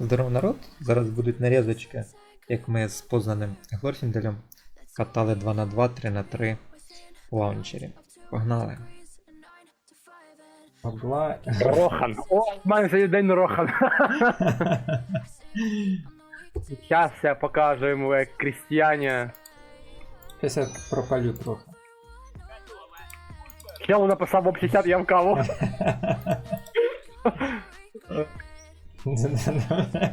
Здоров народ! Зараз будуть нарізочки, як ми з познаним Глорфінделем катали 2 на 2 3 на 3 в лаунчері. Погнали! Погла... Рохан. О, в мене сьогодні день Рохан. Зараз я покажу йому як крістіяня. Щас я пропалю трохи. Челу написав об 60, я в каву.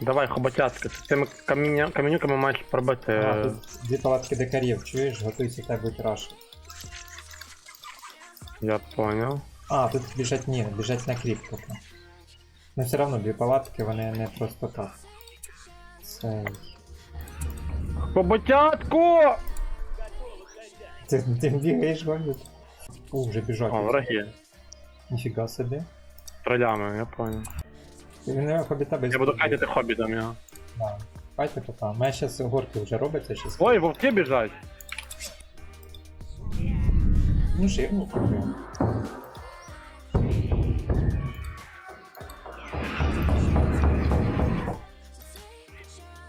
Давай, хоботяцька, з цими каміння, камінюками маєш пробити. А, тут дві палатки дикарів, чуєш, готуйся так будь раш. Я понял. А, тут біжать ні, біжать на кріп поки. Ну все одно дві палатки, вони не просто так. Це... Хоботятку! Ти, ти бігаєш гонить? У, вже біжать. О, враги. Ніфіга собі. Стрелями, я понял. Мене хобіта без Я буду катити хобітом його. Да. Хайте пока. У мене зараз горки вже робиться, щас. Ой, вовки біжать. Ну жирні трохи.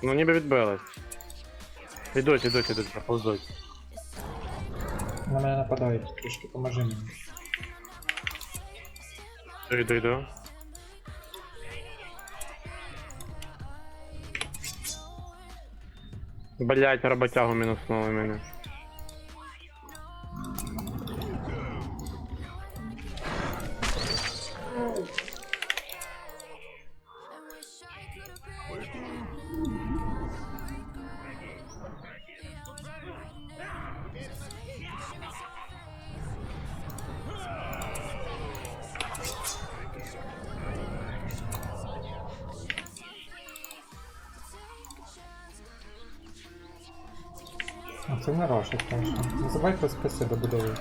Ну ніби відбились. Ідуть, ідуть, ідуть, проповзуть. На мене нападають, трішки поможи мені. Іду, іду, іду. Блять, роботягу мене. Це не рашить, конечно. Не забувай про списи добудови.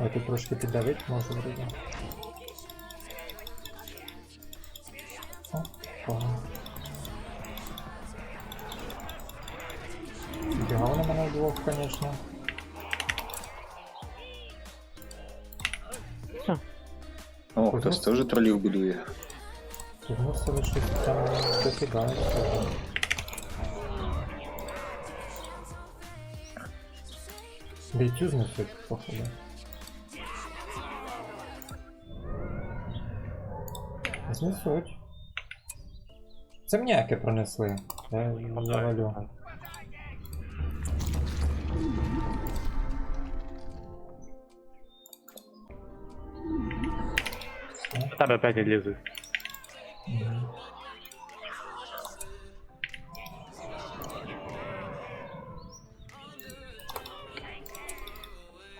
Ой, тут трошки піддавить може вроді. О, погано. Бігав на мене вдвох, конечно. О, хтось теж тролів будує. Змусили щось там дофіга. Бійцю знесуть, походу. Знесуть. Це м'яке пронесли. Я завалю. Тебе опять лізуть.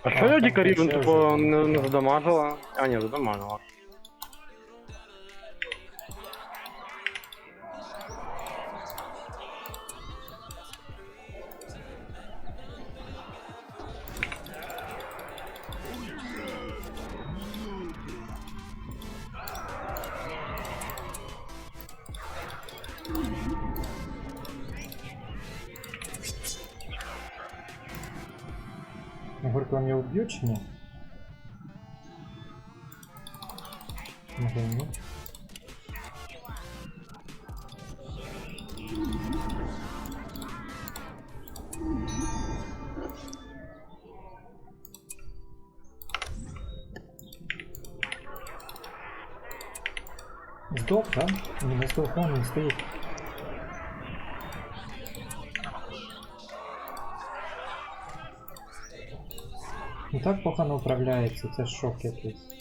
А що я дікарів він типу не, не задамажила? А, ні, задамажила. Горько меня убьет чи ні? Може і ні. Здох, да? Ні, не здох, он не стоїть. так погано управляється, це шок якийсь.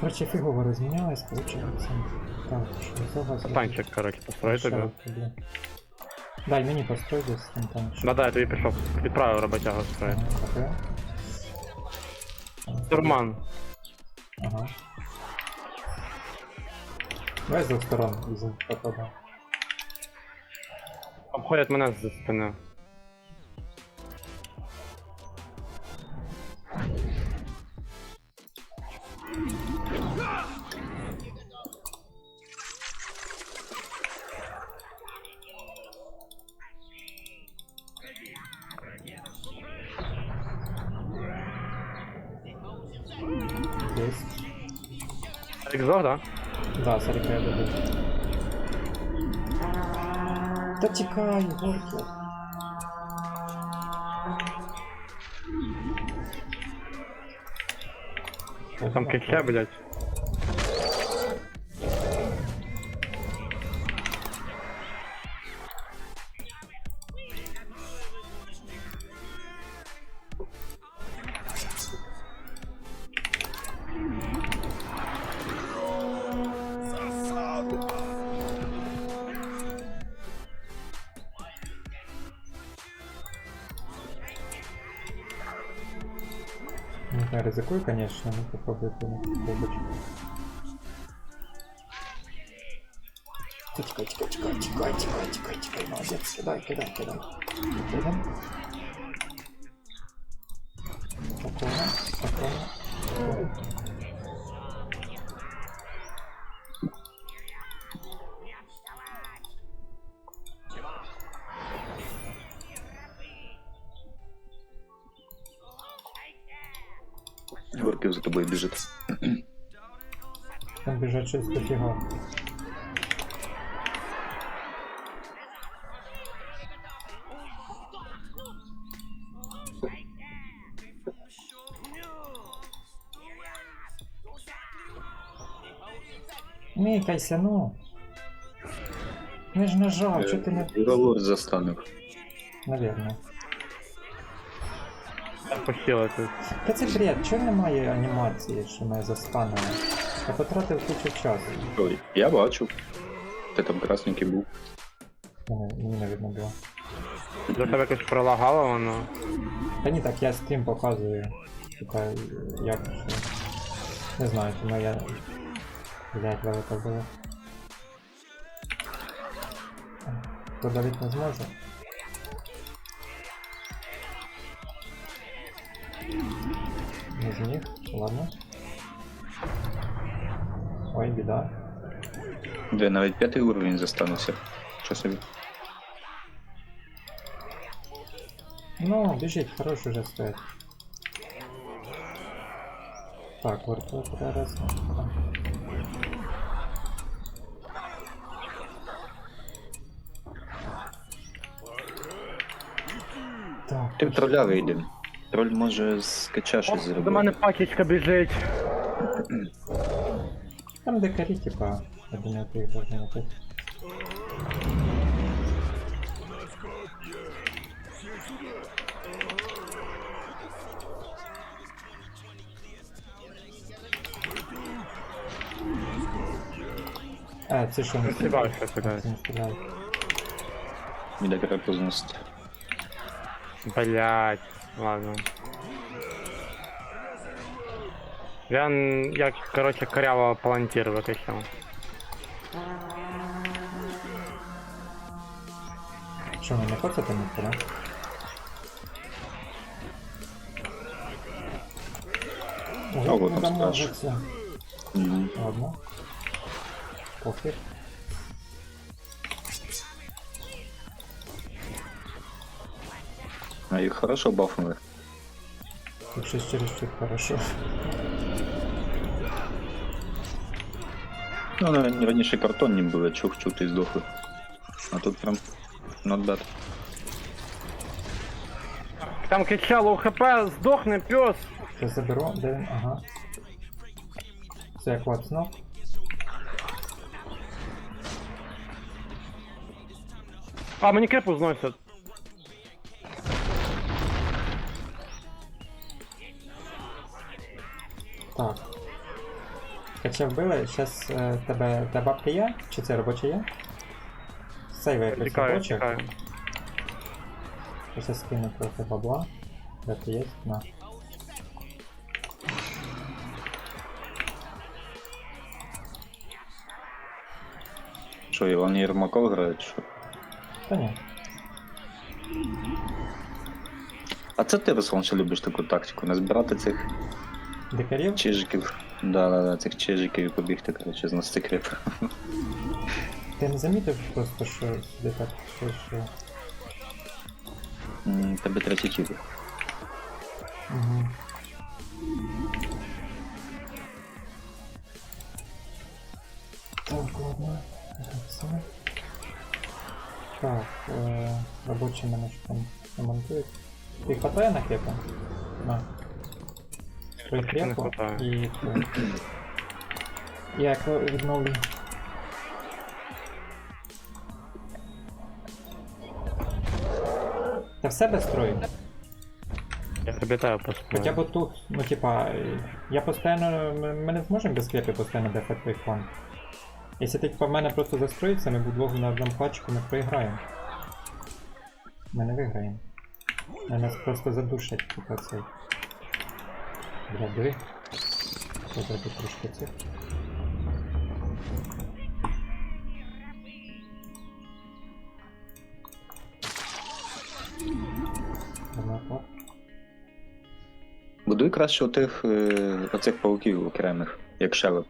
Короче, фигово розмінялась, получается. Так, що зога Танчик, коротше, построй тобі. Дай мені построй десь там танчик. Да-да, я тобі пішов. Відправив роботягу строїть. Ага, окей. Турман. Ага. Давай за сторон из них попадам. Обходят мене за спини. Десь. Рюкзак, да? Да, смотри, я горько. Та. Там кільце, блядь. Aşağıda kafa beklemek olur. Kaç kaç kaç kaç kaç kaç kaç kaç kaç kaç kaç kaç kaç kaç Горків за тобою біжить. Там бежать чисто фига. Микайся, ну. Я ж нажав, чого ти не... Галор застанув. Наверное. Похило тут. Та це бред, чого немає анімації, що ми застанемо? Я потратив кучу часу. Ой, я бачу. Ти там красненький був. Мені мені не видно було. Для тебе якось пролагало воно. Та ні, так я стрім показую. Типа, як що. Не знаю, тому я. Блять, велика було. Подавити не зможу. Не зміг, ладно. Ой, біда. Де навіть п'ятий уровень застанувся. Що собі? Ну, біжить, хорош уже стоїть. Так, верту раз. Так, Ти в троля вийди. Троль може з кача щось До мене зробити. пачечка біжить. там дикарі, типа, я думаю, ти їх можна знайти. А, це що не Співався сюди. Це не стріляє. Біля крапу зносить. Блять, ладно. Він як, короче, коряво палантір викачав. Що, ми не хочете не да? Ого, Ого, там там страж. можеться. Мгм. Ладно. Похер. А їх хорошо бафнули. Тут щось чересчур хорошо. Ну, на- раніше картонні були, чух чух і здохли. А тут прям not bad. Там кричало хп, здохне пес. Це заберу, де він? Ага. Це я клацнув. А, мені крепу зносять. Кача вбили, зараз е, тебе та бабки є? Чи це робоче є? Сейви якось Тікаю, робоче. тікаю. Сейчас скину трохи бабла. Де ти є? На. Що, Іван Єрмаков грає, чи що? Та ні. А це ти, Руслан, що любиш таку тактику? Не збирати цих Дикарів? чижиків. Да, да, да, цих чижиків і побігти, коротше, з нас кріп. Ти не замітив просто, що сюди так пішло? М, Тебе третій хід. Угу. Так, ладно. Так, все. Так, е, робочий менеджмент ремонтують. Ти хватає на кепа? На. Крепу хватає. і це. Я відновлю. Та в себе строю. Я пам'ятаю просто. Хоча б тут, ну типа, я постійно. Ми, ми не зможемо без клепи постійно дефати твій фон. Якщо ти типа в мене просто застроїться, ми вдвох на одному пачку ми проіграємо. Ми не виграємо. Вони Нас просто задушать, типа цей. Диви. Зробити трошки цих. Будуй краще отих е, оцих пауків окремих, як шелеп.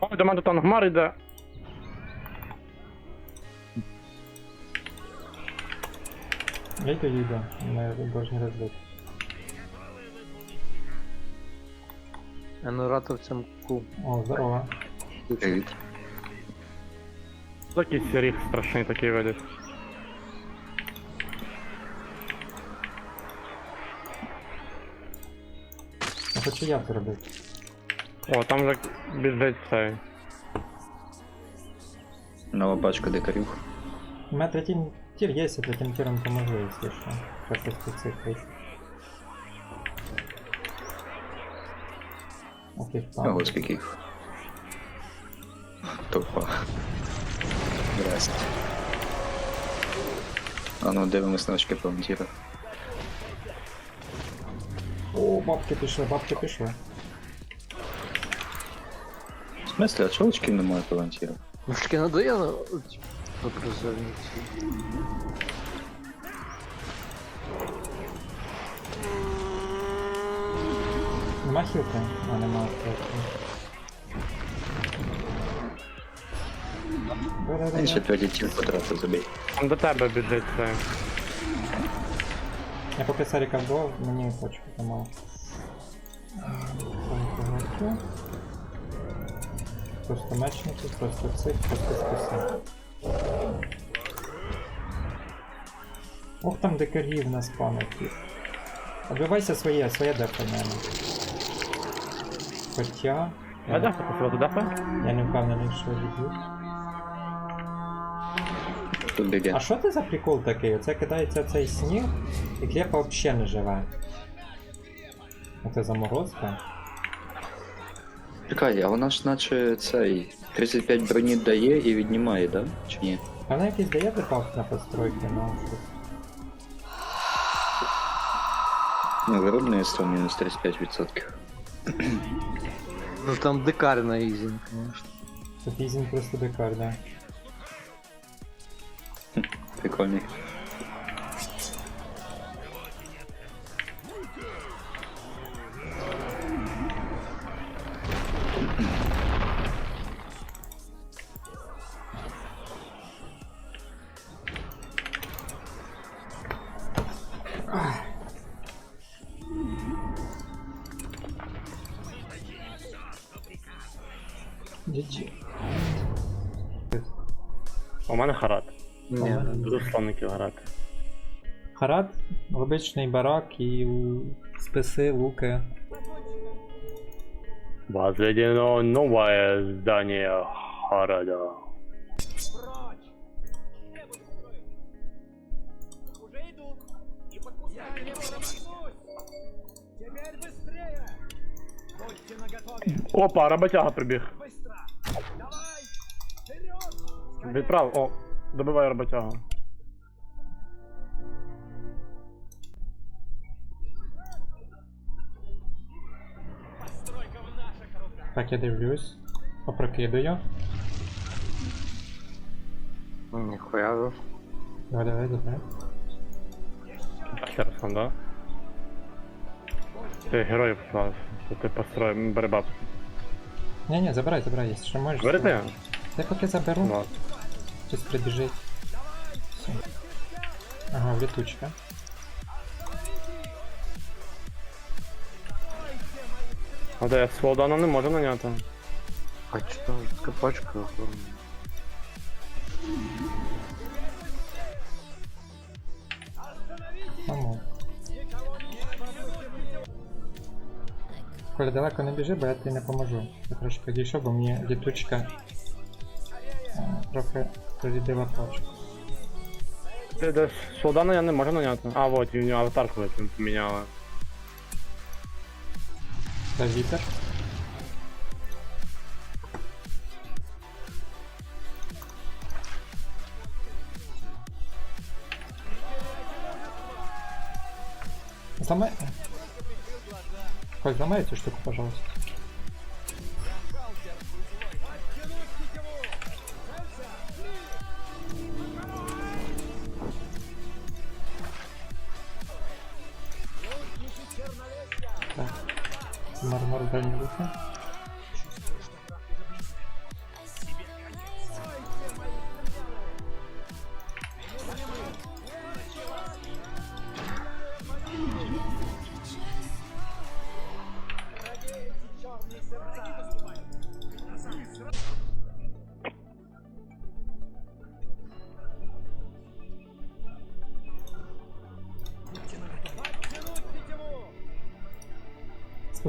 О, до мене там гмар йде. Я йду, йду. Ми должны розбити. Енуратовцям ку. О, здорово. Привіт. Такий сіріг страшний такий видить. А хочу я це робити. О, там вже біжить цей. Нова пачка дикарів. У меня третий тир есть, и третьим тиром поможу, если что. Как спецификой. Окей, Ого, там. скільки їх. Топа. Здрасте. А ну дивимось на очки паунтіра. О, бабки пішли, бабки пішли. В смысле, а чого очків немає паунтіра? Мужики надоело образовниці. Нема хілки? А, нема хілки. Він ще. 5 забій. Там до тебе біжить цей. Я поки Саріка вдвох, мені почку помало. Просто мечники, просто цих, просто списи. Ох там дикарів на спамити. Оббивайся своє, своє дефа, мене. Хоча... А де попросила туди? Я не впевнений, що відб'ють. Тут. А що це за прикол такий? Оце кидається цей сніг, і клепа взагалі не живе. Оце заморозка. Чекай, а вона ж наче цей 35 броні дає і віднімає, да? Чи ні? Вона якийсь дає дебаф на постройки, ну щось. Ну, виробництво мінус 35%. Ну там дикар на ізін, конечно. Тут ізін просто декар, да. Прикольний. Слонників грати. Харат, обичний барак і списи, луки. Возведено новое здание Харада. Опа, роботяга прибіг. Відправ, о, добивай роботягу. Так, я дивлюсь. Опрокидаю. Ніхуя. Давай, давай, давай. Ще да? Ти героїв. Що ти построїв, бери баб. Ні, ні, забирай, забирай, якщо що можеш. Берете? забирай. Я поки заберу, Ладно. щось прибіжить. Все. Ага, літучка. А де Слоудана не може наняти. А что? Капачка. охуенно. Мамо. Коля, далеко не біжи, бо я тобі не поможу. Я трошки підійшов, бо мені літучка е, трохи прорідила пачку. Ти де Слоудана я не можу наняти. А, нього аватарку поміняли. на вітер. Замай... Хоть замай эту штуку, пожалуйста. 你去看。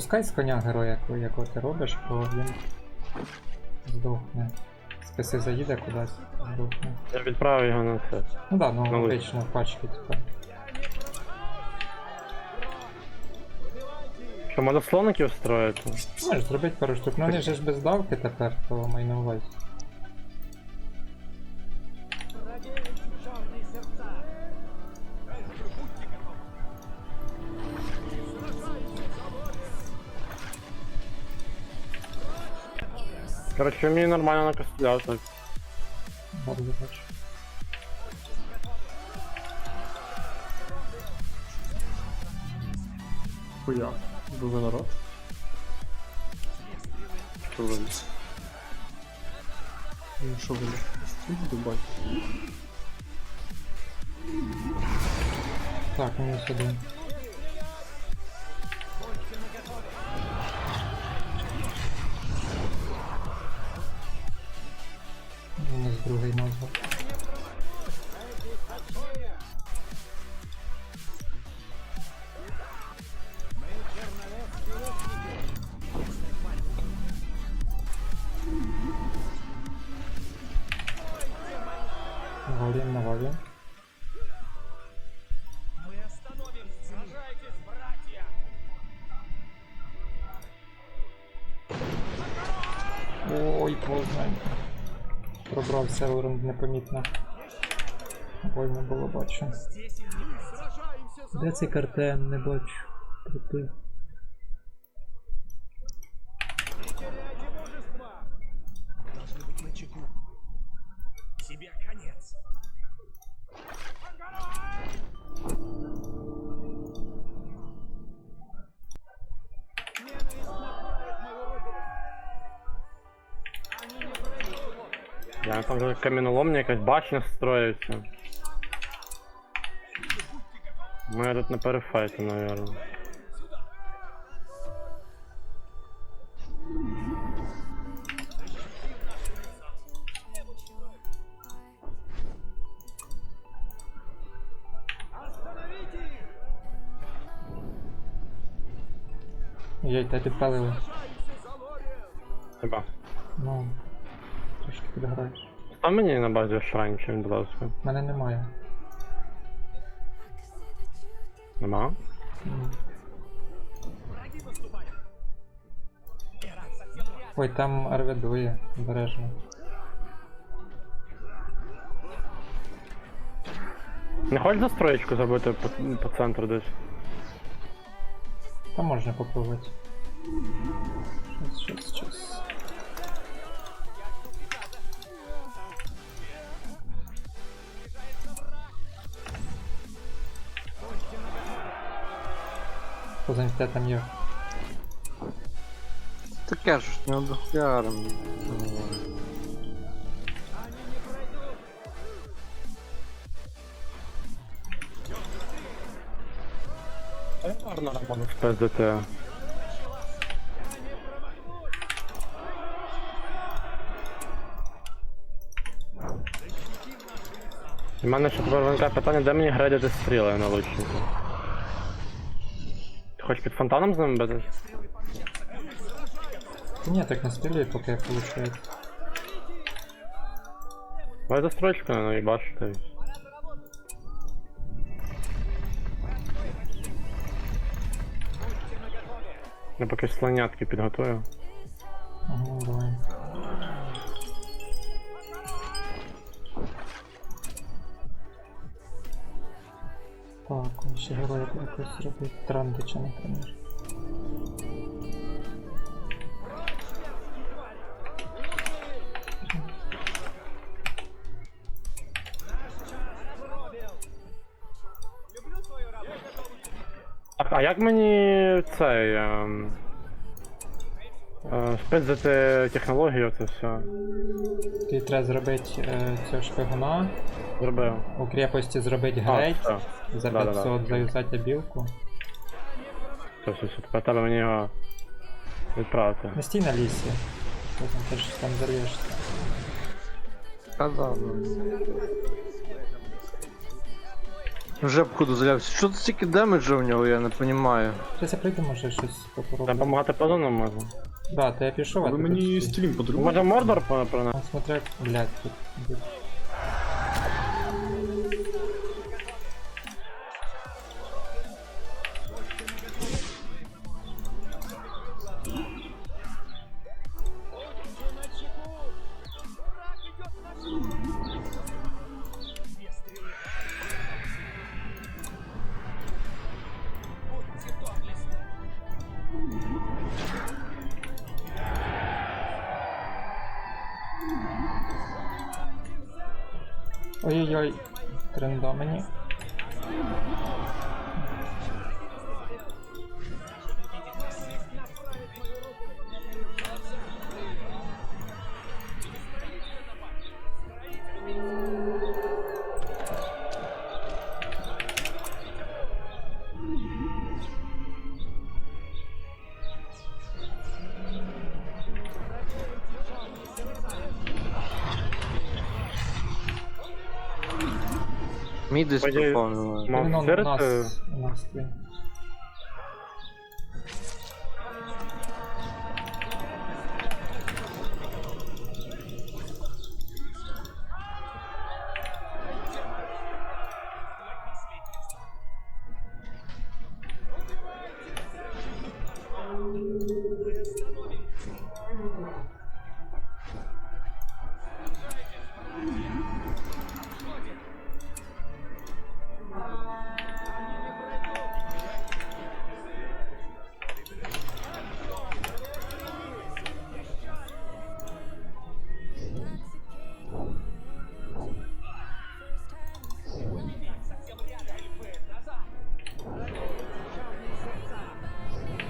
Спускай з коня героя, яко- якого ти робиш, бо він здохне. Списи заїде кудись, здохне. Я відправив його на це. Ну да, ну Ну, в пачки тепер. Що, може слоників строїти? Можеш зробити пару штук, ну вони же ж без давки тепер, то май Короче, мені нормально накостіляв так. Гарно бачу. Хуя. Були народ. Что вы? Ну що ви? Стій, Дубай. Так, мінус один. другий назва. Навалим, навалим. Пробрався Елронд непомітно. Больно було бачу. Де цей картен? Не бачу. Припив. Я там вже каміноломня якась башня строїться. Ми тут на перефайті, наверное. Єй, та підпалили. Хіба. Ну. Трошки підграєш. Став мені на базі шранчів, будь ласка. Мене немає. Нема? М. Ой, там арведує, обережно. Не хочеш застроєчку зробити по, по центру десь? Там можна попробувати. Щас, щас, щас. Позамісте там є. Ты кажешь, не надо хуяром. Гарно Роман. У мене ще про питання, де мені градяти стріли на лучнику? Ти хочеш під фонтаном з ними битись? Та ні, так не стрілюй, поки виходить. Давай за строчкою, ну і бачите. Я поки слонятки підготую. Ага, давай. да. Так, ще герой якось зробити трандича, наприклад. Так, а як мені цей. Ем, е, спиздити технологію, це все. Тобі треба зробити е, цього шпигуна, Зробив. у крепості зробити грейд, за Да-да-да. 500 зав'язати білку. Все, все, все. Тепер треба мені його відправити. Не стій на лісі. Потім ти ж там зарвешся. Да, ну. Вже обходу залявся. Що це стільки демеджа в нього, я не розумію. Зараз я прийду, може щось Треба попробую. допомагати по зонам можна. Да, то я пішов, а Ви ти мені стій. стрім подарували? Може Мордор про про нас? Смотря, блядь, тут. Міди По ідеї. Мав Він у нас, у нас твій.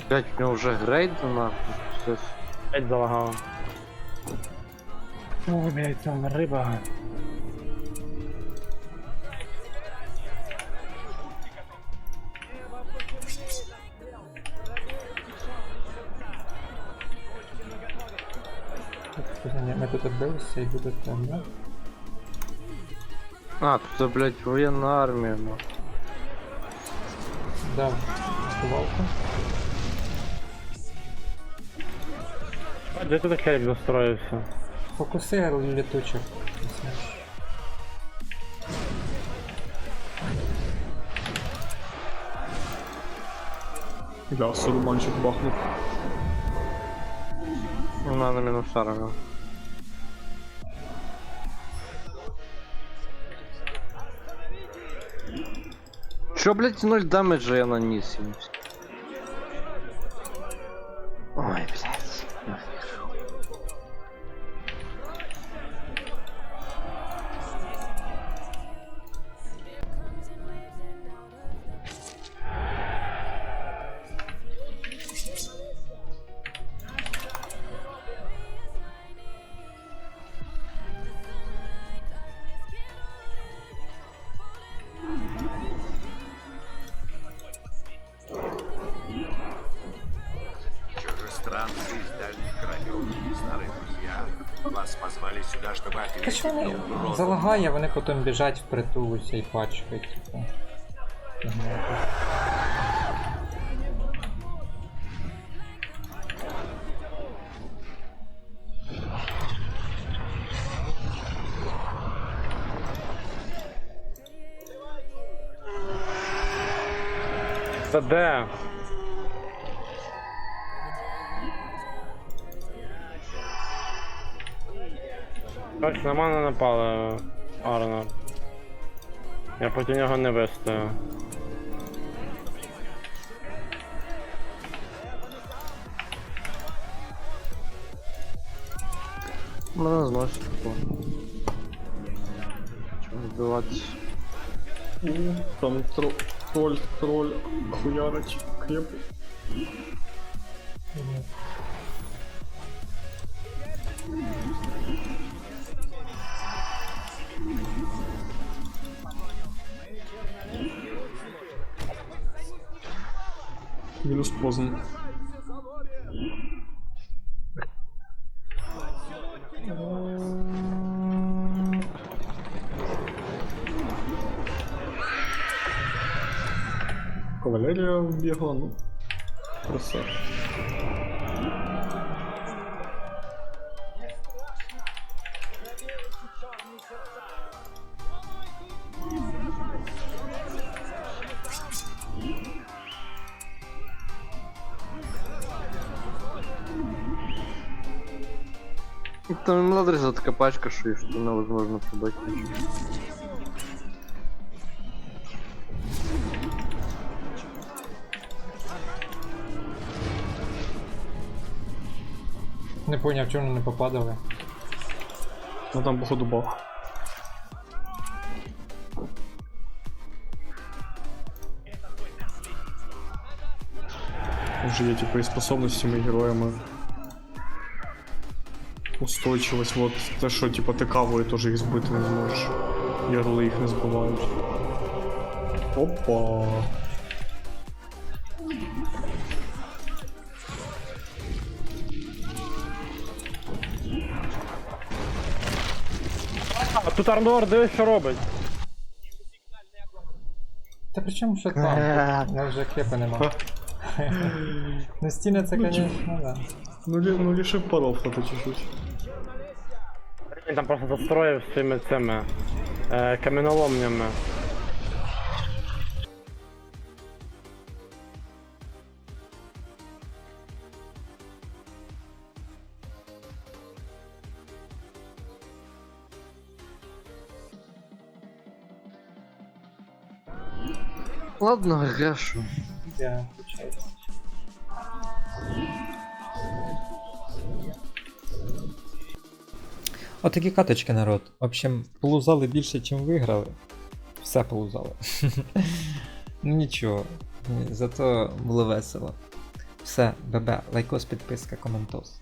Блять, в нього вже грейд нахуй. Все. П'ять залагало. Ой, блядь, там риба. Ми тут відбилися і буде там, да? А, тут, це, блять, воєнна армія, ну. Да, сховалку. Де тут Керік застроївся? Фокуси літучих. Я сурманчик бахнув. Вона на мінусара, ну. Що, блять, 0 дамеджа я наніс иностранцы из дальних краев. Старые друзья, вас позвали сюда, чтобы ответить ну, на угрозу. Залагає, вони потім біжать в притулуся і пачкають, типу. Та де? Так, на мене напали Арнор. Я проти нього не вистою. Мене зносить тако. Чого вбиватися? У, там тро... троль, троль, хуярить, крепкий. Мінус поздно. Кавалерія вбігла, ну. Краса. Там младриза така пачка, їх що невозможно пробити. Не поняв, чому не попадали. Ну там походу баг. Вже є типу і способностями героями. Устойчивость, вот те, що типа ти кавою теж їх збити не зможеш. Ярли їх не збивають. Опа. А тут Арнор, дивись, що робить. Та при чому що там? Я вже кепи нема. Ну стіни це, звісно, да. Ну, лі, ну лише паров то чуть-чуть. Він там просто застроїв своїми цими е, каменоломнями. Ладно, грешу. Я включаюся. Отакі каточки, народ. В общем, полузали більше, ніж виграли. Все полузали. ну нічого. Зато було весело. Все, бебе, лайкос, підписка, коментос.